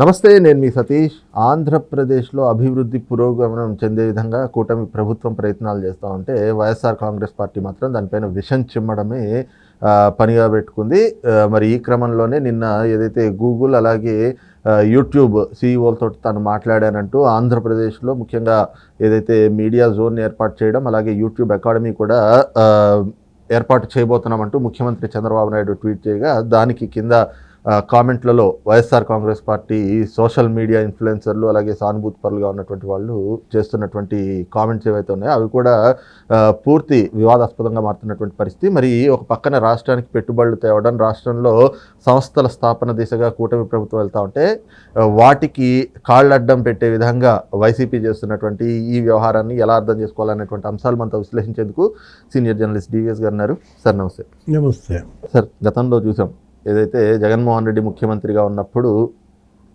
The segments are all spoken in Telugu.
నమస్తే నేను మీ సతీష్. ఆంధ్రప్రదేశ్లో అభివృద్ధి పురోగమనం చెందే విధంగా కూటమి ప్రభుత్వం ప్రయత్నాలు చేస్తూ ఉంటే వైఎస్ఆర్ కాంగ్రెస్ పార్టీ మాత్రం దానిపైన విషం చిమ్మడమే పనిగా పెట్టుకుంది. మరి ఈ క్రమంలోనే నిన్న ఏదైతే గూగుల్ అలాగే యూట్యూబ్ సీఈఓలతో తాను మాట్లాడానంటూ ఆంధ్రప్రదేశ్లో ముఖ్యంగా ఏదైతే మీడియా జోన్ ఏర్పాటు చేయడం అలాగే యూట్యూబ్ అకాడమీ కూడా ఏర్పాటు చేయబోతున్నామంటూ ముఖ్యమంత్రి చంద్రబాబు నాయుడు ట్వీట్ చేయగా దానికి కింద కామెంట్లలో YSR Congress party social media ఇన్ఫ్లుయెన్సర్లు అలాగే సానుభూతిపరులుగా ఉన్నటువంటి వాళ్ళు చేస్తున్నటువంటి కామెంట్స్ ఏవైతే ఉన్నాయో అవి కూడా పూర్తి వివాదాస్పదంగా మారుతున్నటువంటి పరిస్థితి. మరి ఒక పక్కన రాష్ట్రానికి పెట్టుబడులు తేవడం రాష్ట్రంలో సంస్థల స్థాపన దిశగా కూటమి ప్రభుత్వం వెళ్తా ఉంటే వాటికి కాళ్ళడ్డం పెట్టే విధంగా వైసీపీ చేస్తున్నటువంటి ఈ వ్యవహారాన్ని ఎలా అర్థం చేసుకోవాలనేటువంటి అంశాలు మనతో విశ్లేషించేందుకు సీనియర్ జర్నలిస్ట్ డివిఎస్ గారు ఉన్నారు. సార్ నమస్తే. నమస్తే. సార్ గతంలో చూసాం ఏదైతే జగన్మోహన్ రెడ్డి ముఖ్యమంత్రిగా ఉన్నప్పుడు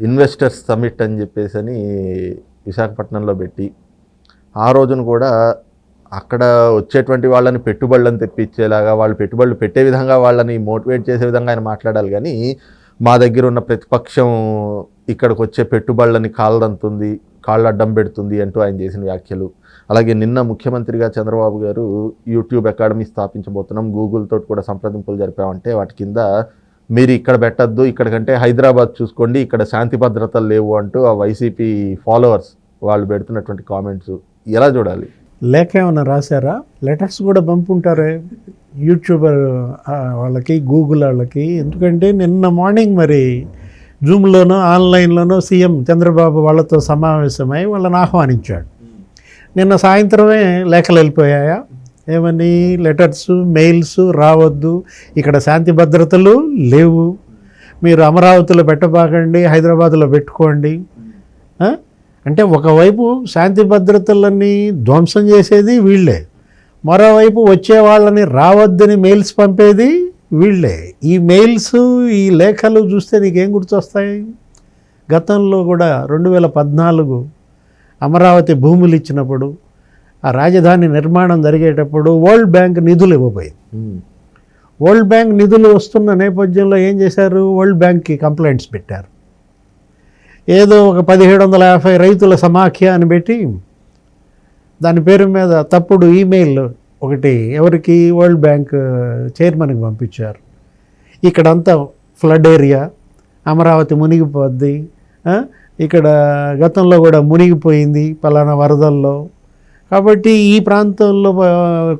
ఇన్వెస్టర్స్ సమిట్ అని చెప్పేసి అని విశాఖపట్నంలో పెట్టి ఆ రోజున కూడా అక్కడ వచ్చేటువంటి వాళ్ళని పెట్టుబడులను తెప్పించేలాగా వాళ్ళు పెట్టుబడులు పెట్టే విధంగా వాళ్ళని మోటివేట్ చేసే విధంగా ఆయన మాట్లాడాలి. కానీ మా దగ్గర ఉన్న ప్రతిపక్షం ఇక్కడికి వచ్చే పెట్టుబడులని కాళ్ళదంతుంది కాళ్ళు అడ్డం పెడుతుంది అంటూ ఆయన చేసిన వ్యాఖ్యలు. అలాగే నిన్న ముఖ్యమంత్రిగా చంద్రబాబు గారు యూట్యూబ్ అకాడమీ స్థాపించబోతున్నాం గూగుల్ తోటి కూడా సంప్రదింపులు జరిపామంటే వాటి కింద మీరు ఇక్కడ పెట్టద్దు ఇక్కడికంటే హైదరాబాద్ చూసుకోండి ఇక్కడ శాంతి భద్రతలు లేవు అంటూ ఆ వైసీపీ ఫాలోవర్స్ వాళ్ళు పెడుతున్నటువంటి కామెంట్స్ ఎలా చూడాలి? లేఖ ఏమైనా రాశారా? లెటర్స్ కూడా పంపుంటారే యూట్యూబర్ వాళ్ళకి గూగుల్ వాళ్ళకి. ఎందుకంటే నిన్న మార్నింగ్ మరి జూమ్లోనో ఆన్లైన్లోనో సీఎం చంద్రబాబు వాళ్ళతో సమావేశమై వాళ్ళని ఆహ్వానించాడు. నిన్న సాయంత్రమే లేఖలు వెళ్ళిపోయాయా? ఏమని? లెటర్స్ మెయిల్స్ రావద్దు. ఇక్కడ శాంతి భద్రతలు లేవు. మీరు అమరావతిలో పెట్టబాకండి హైదరాబాద్లో పెట్టుకోండి. అంటే ఒకవైపు శాంతి భద్రతలన్నీ ధ్వంసం చేసేది వీళ్ళే. మరోవైపు వచ్చే వాళ్ళని రావద్దని మెయిల్స్ పంపేది వీళ్ళే. ఈ మెయిల్స్ ఈ లేఖలు చూస్తే నీకేం గుర్తొస్తాయి? గతంలో కూడా రెండు వేల పద్నాలుగు అమరావతి భూములు ఇచ్చినప్పుడు ఆ రాజధాని నిర్మాణం జరిగేటప్పుడు వరల్డ్ బ్యాంక్ నిధులు ఇవ్వబోయింది. వరల్డ్ బ్యాంక్ నిధులు వస్తున్న నేపథ్యంలో ఏం చేశారు? వరల్డ్ బ్యాంక్కి కంప్లైంట్స్ పెట్టారు. ఏదో ఒక పదిహేడు వందల యాభై రైతుల సమాఖ్య అని పెట్టి దాని పేరు మీద తప్పుడు ఈమెయిల్ ఒకటి ఎవరికి? వరల్డ్ బ్యాంక్ చైర్మన్కి పంపించారు. ఇక్కడంతా ఫ్లడ్ ఏరియా అమరావతి మునిగిపోద్ది ఇక్కడ గతంలో కూడా మునిగిపోయింది పలానా వరదల్లో. కాబట్టి ఈ ప్రాంతంలో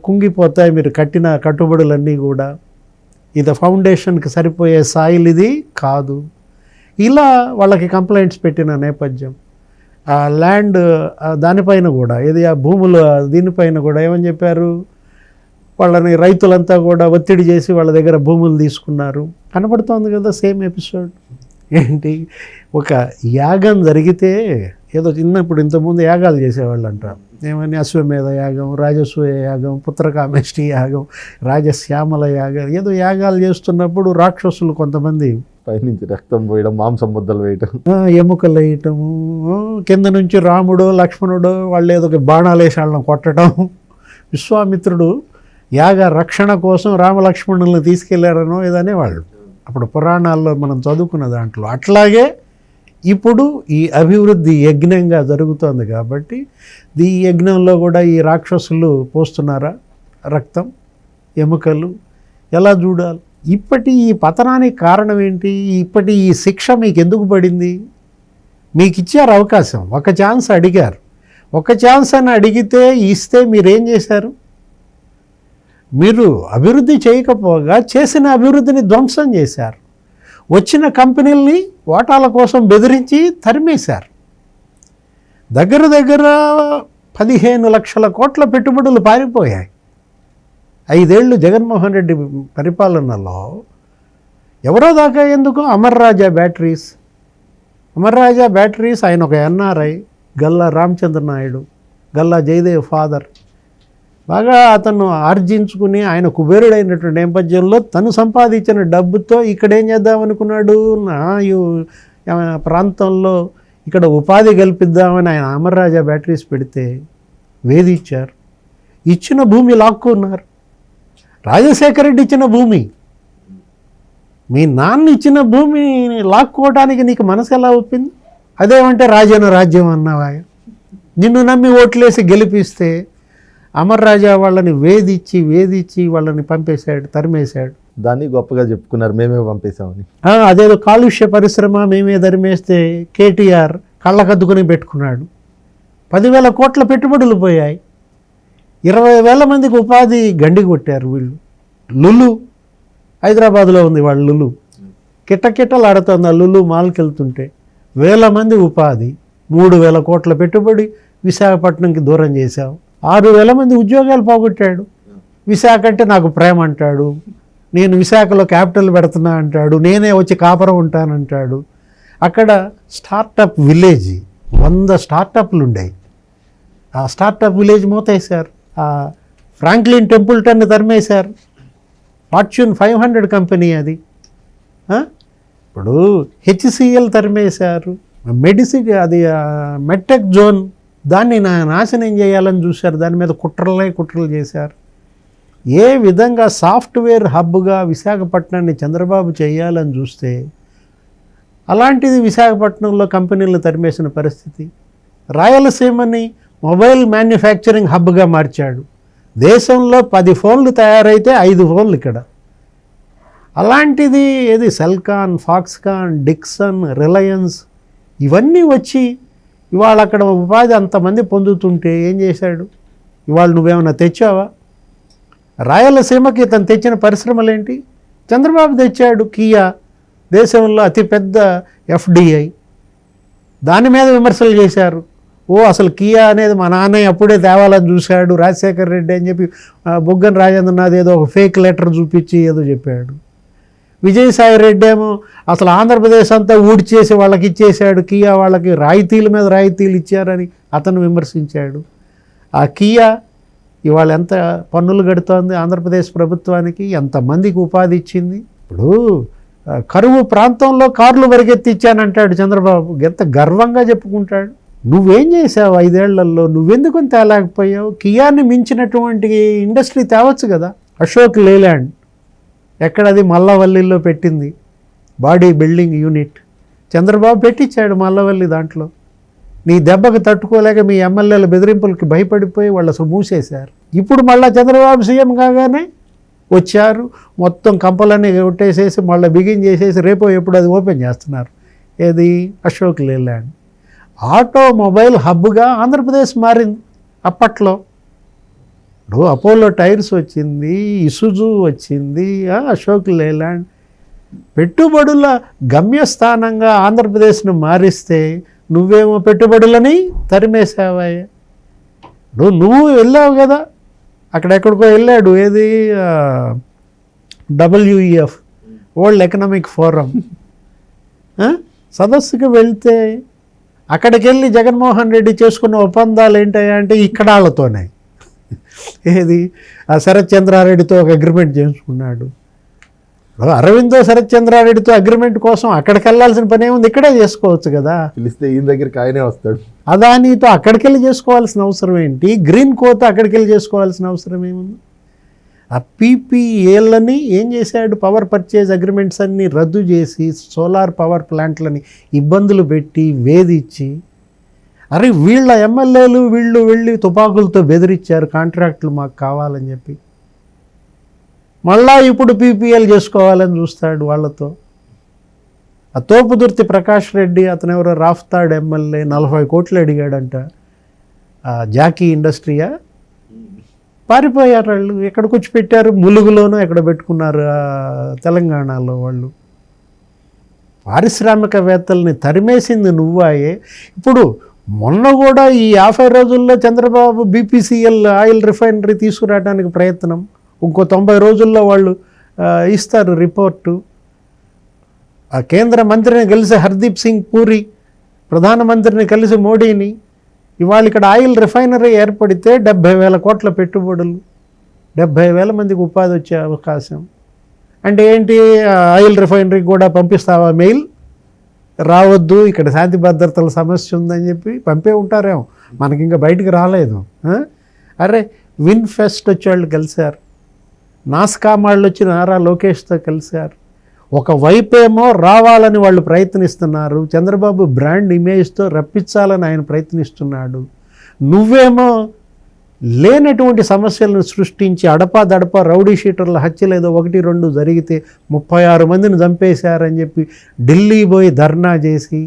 కుంగిపోతాయి మీరు కట్టిన కట్టుబడులన్నీ కూడా. ఇది ఫౌండేషన్కి సరిపోయే సాయిల్ ఇది కాదు. ఇలా వాళ్ళకి కంప్లైంట్స్ పెట్టిన నేపథ్యం. ఆ ల్యాండ్ దానిపైన కూడా ఇది ఆ భూములు దీనిపైన కూడా ఏమని చెప్పారు? వాళ్ళని రైతులంతా కూడా ఒత్తిడి చేసి వాళ్ళ దగ్గర భూములు తీసుకున్నారు. కనపడుతోంది కదా సేమ్ ఎపిసోడ్. ఏంటి? ఒక యాగం జరిగితే ఏదో చిన్నప్పుడు ఇంతకుముందు యాగాలు చేసేవాళ్ళు అంటారు ఏమని అశ్వమేధ యాగం రాజసూయ యాగం పుత్రకామేష్టి యాగం రాజశ్యామల యాగం ఏదో యాగాలు చేస్తున్నప్పుడు రాక్షసులు కొంతమంది పైనుంచి రక్తం పోయడం మాంసం ముద్దలు వేయడం ఆ, ఎముకలు వేయటము కింద నుంచి రాముడు లక్ష్మణుడు వాళ్ళు ఏదో ఒక బాణాలేసి వాళ్ళని కొట్టడం. విశ్వామిత్రుడు యాగ రక్షణ కోసం రామలక్ష్మణుల్ని తీసుకెళ్ళారనో ఏదనే వాళ్ళు అప్పుడు పురాణాల్లో మనం చదువుకున్న దాంట్లో అట్లాగే ఇప్పుడు ఈ అభివృద్ధి యజ్ఞంగా జరుగుతోంది కాబట్టి ఈ యజ్ఞంలో కూడా ఈ రాక్షసులు పోస్తున్నారా? రక్తం ఎముకలు ఎలా చూడాలి? ఇప్పటి ఈ పతనానికి కారణం ఏంటి? ఇప్పటి ఈ శిక్ష మీకు ఎందుకు పడింది? మీకు ఇచ్చారు అవకాశం. ఒక ఛాన్స్ అడిగారు. ఒక ఛాన్స్ అని అడిగితే ఇస్తే మీరేం చేశారు? మీరు అభివృద్ధి చేయకపోగా చేసిన అభివృద్ధిని ధ్వంసం చేశారు. వచ్చిన కంపెనీల్ని వాటాల కోసం బెదిరించి తరిమేశారు. దగ్గర దగ్గర పదిహేను లక్షల కోట్ల పెట్టుబడులు పారిపోయాయి. ఐదేళ్ళు జగన్మోహన్ రెడ్డి పరిపాలనలో ఎవరో దాకా ఎందుకు అమర్ రాజా బ్యాటరీస్? అమర్ రాజా బ్యాటరీస్ ఆయన ఒక ఎన్ఆర్ఐ గల్లా రామచంద్ర నాయుడు గల్లా జయదేవ్ ఫాదర్. బాగా అతను ఆర్జించుకుని ఆయన కుబేరుడైనటువంటి నేపథ్యంలో తను సంపాదించిన డబ్బుతో ఇక్కడ ఏం చేద్దాం అనుకున్నాడు నా ప్రాంతంలో ఇక్కడ ఉపాధి కల్పిద్దామని ఆయన అమర్రాజా బ్యాటరీస్ పెడితే వేధించారు. ఇచ్చిన భూమి లాక్కున్నారు. రాజశేఖర రెడ్డి ఇచ్చిన భూమి. మీ నాన్న ఇచ్చిన భూమి లాక్కోవడానికి నీకు మనసు ఎలా ఒప్పింది? అదేమంటే రాజన రాజ్యం అన్నావా నిన్ను నమ్మి ఓట్లేసి గెలిపిస్తే అమర్ రాజా వాళ్ళని వేధించి వేధించి వాళ్ళని పంపేశాడు తరిమేశాడు. దాన్ని గొప్పగా చెప్పుకున్నారు మేమే పంపేశామని. అదేదో కాలుష్య పరిశ్రమ మేమే ధరిమేస్తే కేటీఆర్ కళ్ళకద్దుకొని పెట్టుకున్నాడు. పదివేల కోట్ల పెట్టుబడులు పోయాయి. ఇరవై వేల మందికి ఉపాధి గండి కొట్టారు వీళ్ళు. లులు. హైదరాబాద్లో ఉంది వాళ్ళు లులు. కిట్టకిట్టలు ఆడుతుంది ఆ లులు మాల్కి వెళ్తుంటే వేల మంది ఉపాధి మూడు వేల కోట్ల పెట్టుబడి విశాఖపట్నంకి దూరం చేశావు ఆరు వేల మంది ఉద్యోగాలు పోగొట్టాడు. విశాఖ అంటే నాకు ప్రేమ అంటాడు. నేను విశాఖలో క్యాపిటల్ పెడుతున్నా అంటాడు. నేనే వచ్చి కాపురం ఉంటానంటాడు. అక్కడ స్టార్టప్ విలేజ్ వంద స్టార్టప్లు ఉండేవి ఆ స్టార్టప్ విలేజ్ మూతేశారు. ఆ ఫ్రాంక్లిన్ టెంపుల్టన్ తరిమేశారు. ఫార్చ్యూన్ ఫైవ్ హండ్రెడ్ కంపెనీ అది. ఇప్పుడు హెచ్సిఎల్ తరిమేశారు. మెడిసిన్ అది మెట్టెక్ జోన్ దాన్ని నా నాశనం చేయాలని చూశారు. దాని మీద కుట్రలే కుట్రలు చేశారు. ఏ విధంగా సాఫ్ట్వేర్ హబ్గా విశాఖపట్నాన్ని చంద్రబాబు చేయాలని చూస్తే అలాంటిది విశాఖపట్నంలో కంపెనీలు తరిమేసిన పరిస్థితి. రాయలసీమని మొబైల్ మ్యానుఫ్యాక్చరింగ్ హబ్గా మార్చాడు. దేశంలో పది ఫోన్లు తయారైతే ఐదు ఫోన్లు ఇక్కడ. అలాంటిది ఏది సెల్కాన్ ఫాక్స్కాన్ డిక్సన్ రిలయన్స్ ఇవన్నీ వచ్చి ఇవాళ అక్కడ ఉపాధి అంతమంది పొందుతుంటే ఏం చేశాడు? ఇవాళ నువ్వేమైనా తెచ్చావా? రాయలసీమకి ఇతను తెచ్చిన పరిశ్రమలేంటి? చంద్రబాబు తెచ్చాడు కియా దేశంలో అతిపెద్ద ఎఫ్డిఐ. దాని మీద విమర్శలు చేశారు. ఓ అసలు కియా అనేది మా నాన్నయ్య అప్పుడే తేవాలని చూశాడు రాజశేఖర్ రెడ్డి అని చెప్పి ఆ, రాజేంద్రనాథ్ ఏదో ఒక ఫేక్ లెటర్ చూపించి ఏదో చెప్పాడు. విజయసాయి రెడ్డి ఏమో అసలు ఆంధ్రప్రదేశ్ అంతా ఊడ్చేసి వాళ్ళకి ఇచ్చేశాడు. కియా వాళ్ళకి రాయితీల మీద రాయితీలు ఇచ్చారని అతను విమర్శించాడు. ఆ కియా ఇవాళ ఎంత పన్నులు కడుతోంది ఆంధ్రప్రదేశ్ ప్రభుత్వానికి? ఎంతమందికి ఉపాధి ఇచ్చింది? ఇప్పుడు కరువు ప్రాంతంలో కార్లు పరిగెత్తిచ్చానంటాడు చంద్రబాబు. ఎంత గర్వంగా చెప్పుకుంటాడు. నువ్వేం చేసావు ఐదేళ్ళలో? నువ్వెందుకు తేలేకపోయావు? కియాని మించినటువంటి ఇండస్ట్రీ తేవచ్చు కదా. అశోక్ లేలాండ్. ఎక్కడది మల్లవల్లిలో పెట్టింది బాడీ బిల్డింగ్ యూనిట్. చంద్రబాబు పెట్టించాడు మల్లవల్లి దాంట్లో. నీ దెబ్బకు తట్టుకోలేక మీ ఎమ్మెల్యేల బెదిరింపులకి భయపడిపోయి వాళ్ళు అసలు మూసేశారు. ఇప్పుడు మళ్ళీ చంద్రబాబు సీఎం కాగానే వచ్చారు మొత్తం కంపలన్నీ కొట్టేసేసి మళ్ళీ బిగిన్ చేసేసి రేపో ఎప్పుడు అది ఓపెన్ చేస్తున్నారు. ఏది? అశోక్ లేలాండ్ ఆటోమొబైల్ హబ్గా ఆంధ్రప్రదేశ్ మారింది అప్పట్లో. ఇప్పుడు అపోలో టైర్స్ వచ్చింది ఇసుజు వచ్చింది అశోక్ లేలాండ్. పెట్టుబడుల గమ్యస్థానంగా ఆంధ్రప్రదేశ్ను మారిస్తే నువ్వేమో పెట్టుబడులని తరిమేసావాయే నువ్వు నువ్వు వెళ్ళావు కదా అక్కడెక్కడికో వెళ్ళాడు ఏది డబ్ల్యూఈఎఫ్ వరల్డ్ ఎకనామిక్ ఫోరం. సదస్సుకి వెళ్తే అక్కడికి వెళ్ళి జగన్మోహన్ రెడ్డి చేసుకున్న ఒప్పందాలు ఏంటయ్యా అంటే ఇక్కడ వాళ్ళతోనే ఏది? ఆ శరత్ చంద్రారెడ్డితో ఒక అగ్రిమెంట్ చేసుకున్నాడు అరవిందో శరత్ చంద్రారెడ్డితో అగ్రిమెంట్ కోసం అక్కడికి వెళ్ళాల్సిన పని ఏముంది? ఇక్కడే చేసుకోవచ్చు కదా. పిలిస్తే ఈయన దగ్గరికి ఆయనే వస్తాడు. అదానితో అక్కడికి వెళ్ళి చేసుకోవాల్సిన అవసరం ఏంటి? గ్రీన్ కోత అక్కడికి వెళ్ళి చేసుకోవాల్సిన అవసరం ఏముంది? ఆ పీపీఏలని ఏం చేశాడు? పవర్ పర్చేజ్ అగ్రిమెంట్స్ అన్ని రద్దు చేసి సోలార్ పవర్ ప్లాంట్లని ఇబ్బందులు పెట్టి వేధించి అరే వీళ్ళ ఎమ్మెల్యేలు వీళ్ళు వెళ్ళి తుపాకులతో బెదిరించారు కాంట్రాక్టులు మాకు కావాలని చెప్పి. మళ్ళా ఇప్పుడు పీపీఎల్ చేసుకోవాలని చూస్తాడు వాళ్ళతో. ఆ తోపుదుర్తి ప్రకాష్ రెడ్డి అతను ఎవరో రాఫ్తాడ్ ఎమ్మెల్యే నలభై కోట్లు అడిగాడంట. ఆ జాకీ ఇండస్ట్రీయా? పారిపోయారు వాళ్ళు ఎక్కడికి వచ్చి పెట్టారు? ములుగులోనూ ఎక్కడ పెట్టుకున్నారు తెలంగాణలో వాళ్ళు? పారిశ్రామికవేత్తల్ని తరిమేసింది నువ్వాయే. ఇప్పుడు మొన్న కూడా ఈ యాభై రోజుల్లో చంద్రబాబు బీపీసీఎల్ ఆయిల్ రిఫైనరీ తీసుకురావడానికి ప్రయత్నం. ఇంకో తొంభై రోజుల్లో వాళ్ళు ఇస్తారు రిపోర్టు. ఆ కేంద్ర మంత్రిని కలిసి హర్దీప్ సింగ్ పూరి ప్రధానమంత్రిని కలిసి మోడీని ఇవాళ ఇక్కడ ఆయిల్ రిఫైనరీ ఏర్పడితే డెబ్భై వేల కోట్ల పెట్టుబడులు డెబ్భై వేల మందికి ఉపాధి వచ్చే అవకాశం. అంటే ఏంటి ఆయిల్ రిఫైనరీకి కూడా పంపిస్తావా మెయిల్? రావద్దు ఇక్కడ శాంతి భద్రతల సమస్య ఉందని చెప్పి పంపే ఉంటారేమో. మనకి ఇంకా బయటికి రాలేదు. అరే విన్ ఫెస్ట్ వచ్చేవాళ్ళు కలిశారు. నాస్కామ్ వాళ్ళు వచ్చి నారా లోకేష్తో కలిశారు. ఒకవైపేమో రావాలని వాళ్ళు ప్రయత్నిస్తున్నారు. చంద్రబాబు బ్రాండ్ ఇమేజ్తో రప్పించాలని ఆయన ప్రయత్నిస్తున్నాడు. నువ్వేమో లేనటువంటి సమస్యలను సృష్టించి అడపా దడప రౌడీ షీటర్ల హత్యలు ఏదో ఒకటి రెండు జరిగితే ముప్పై ఆరు మందిని చంపేశారని చెప్పి ఢిల్లీ పోయి ధర్నా చేసి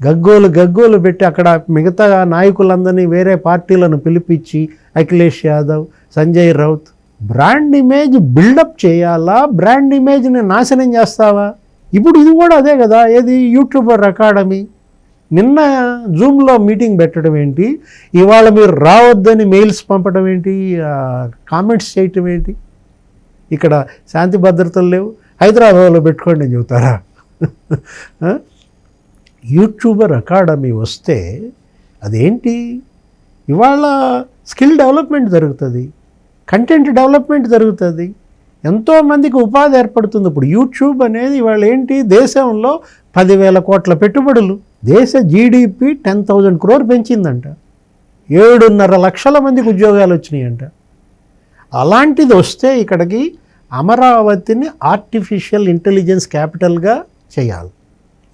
గగ్గోలు గగ్గోలు పెట్టి అక్కడ మిగతా నాయకులందరినీ వేరే పార్టీలను పిలిపించి Akhilesh Yadav Sanjay Raut brand image buildup చేయాలా? బ్రాండ్ ఇమేజ్ని నాశనం చేస్తావా? ఇప్పుడు ఇది కూడా అదే కదా ఏది? YouTuber academy. నిన్న జూమ్లో మీటింగ్ పెట్టడం ఏంటి? ఇవాళ మీరు రావద్దని మెయిల్స్ పంపడం ఏంటి? కామెంట్స్ చేయటం ఏంటి? ఇక్కడ శాంతి భద్రతలు లేవు. హైదరాబాద్లో పెట్టుకోండి అని చెబుతారా? యూట్యూబర్ అకాడమీ వస్తే అదేంటి? ఇవాళ స్కిల్ డెవలప్మెంట్ జరుగుతుంది. కంటెంట్ డెవలప్మెంట్ జరుగుతుంది. ఎంతోమందికి ఉపాధి ఏర్పడుతుంది. ఇప్పుడు యూట్యూబ్ అనేది ఇవాళ ఏంటి? దేశంలో పదివేల కోట్ల పెట్టుబడులు. దేశ జీడిపి టెన్ థౌజండ్ క్రోర్ పెంచిందంట. ఏడున్నర లక్షల మందికి ఉద్యోగాలు వచ్చినాయంట. అలాంటిది వస్తే ఇక్కడికి అమరావతిని ఆర్టిఫిషియల్ ఇంటెలిజెన్స్ క్యాపిటల్గా చేయాలి.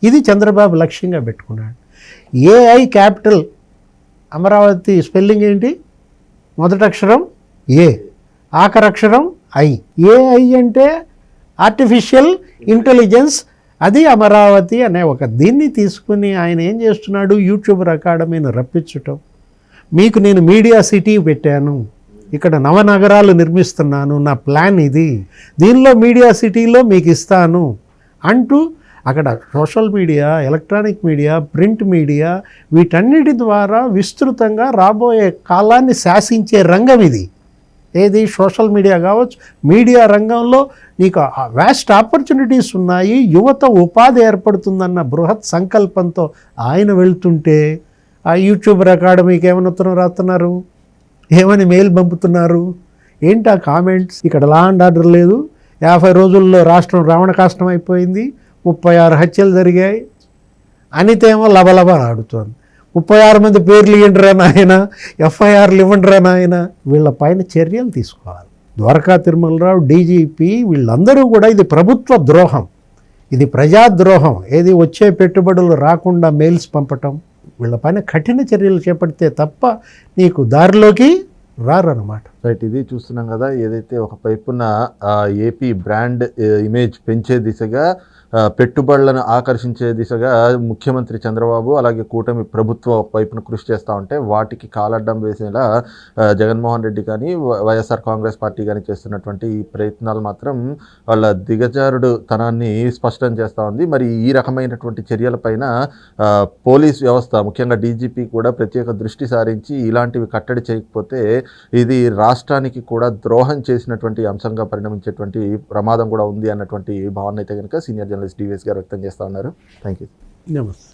ఇది చంద్రబాబు లక్ష్యంగా పెట్టుకున్నాడు. ఏఐ క్యాపిటల్ అమరావతి స్పెల్లింగ్ ఏంటి? మొదటి అక్షరం ఏ ఆఖరి అక్షరం ఐ. ఏఐ అంటే ఆర్టిఫిషియల్ ఇంటెలిజెన్స్ అది అమరావతి అనే ఒక దీన్ని తీసుకుని ఆయన ఏం చేస్తున్నాడు? యూట్యూబర్ అకాడమీని రప్పించటం. మీకు నేను మీడియా సిటీ పెట్టాను. ఇక్కడ నవనగరాలు నిర్మిస్తున్నాను. నా ప్లాన్ ఇది. దీనిలో మీడియా సిటీలో మీకు ఇస్తాను అంటూ అక్కడ social media electronic media print media వీటన్నిటి ద్వారా విస్తృతంగా రాబోయే కాలాన్ని శాసించే రంగం ఇది. ఏది? సోషల్ మీడియా కావచ్చు. మీడియా రంగంలో నీకు వ్యాస్ట్ ఆపర్చునిటీస్ ఉన్నాయి. యువత ఉపాధి ఏర్పడుతుందన్న బృహత్ సంకల్పంతో ఆయన వెళ్తుంటే ఆ యూట్యూబర్ అకాడమీకి ఏమైనా ఉత్తరం రాస్తున్నారు? ఏమని మెయిల్ పంపుతున్నారు? ఏంటి ఆ కామెంట్స్ ఇక్కడ లా అండ్ ఆర్డర్ లేదు. యాభై రోజుల్లో రాష్ట్రం రావణ కాష్టం అయిపోయింది. ముప్పై ఆరు హత్యలు జరిగాయి. అనితేమో లబలబ ఆడుతోంది ముప్పై ఆరు మంది పేర్లు ఇవ్వండిరా నాయన ఎఫ్ఐఆర్లు ఇవ్వండిరా నాయన. వీళ్ళ పైన చర్యలు తీసుకోవాలి. ద్వారకా తిరుమలరావు డీజీపీ వీళ్ళందరూ కూడా ఇది ప్రభుత్వ ద్రోహం. ఇది ప్రజాద్రోహం. ఏది వచ్చే పెట్టుబడులు రాకుండా మెయిల్స్ పంపటం. వీళ్ళపైన కఠిన చర్యలు చేపడితే తప్ప నీకు దారిలోకి రారన్నమాట. రైట్ ఇది చూస్తున్నాం కదా ఏదైతే ఒక వైపున ఏపీ బ్రాండ్ ఇమేజ్ పెంచే దిశగా పెట్టుబడులను ఆకర్షించే దిశగా ముఖ్యమంత్రి చంద్రబాబు అలాగే కూటమి ప్రభుత్వ వైపున కృషి చేస్తూ ఉంటే వాటికి కాలడ్డం వేసేలా జగన్మోహన్ రెడ్డి కానీ వైఎస్ఆర్ కాంగ్రెస్ పార్టీ కానీ చేస్తున్నటువంటి ఈ ప్రయత్నాలు మాత్రం వాళ్ళ దిగజారుడు తనాన్ని స్పష్టం చేస్తూ ఉంది. మరి ఈ రకమైనటువంటి చర్యలపైన పోలీస్ వ్యవస్థ ముఖ్యంగా డీజీపీ కూడా ప్రత్యేక దృష్టి సారించి ఇలాంటివి కట్టడి చేయకపోతే ఇది రాష్ట్రానికి కూడా ద్రోహం చేసినటువంటి అంశంగా పరిణమించేటువంటి ప్రమాదం కూడా ఉంది అన్నటువంటి భావన అయితే కనుక సీనియర్ జర్నలిస్ట్ డివిఎస్ గారు వ్యక్తం చేస్తూ ఉన్నారు. థ్యాంక్ యూ నమస్తే.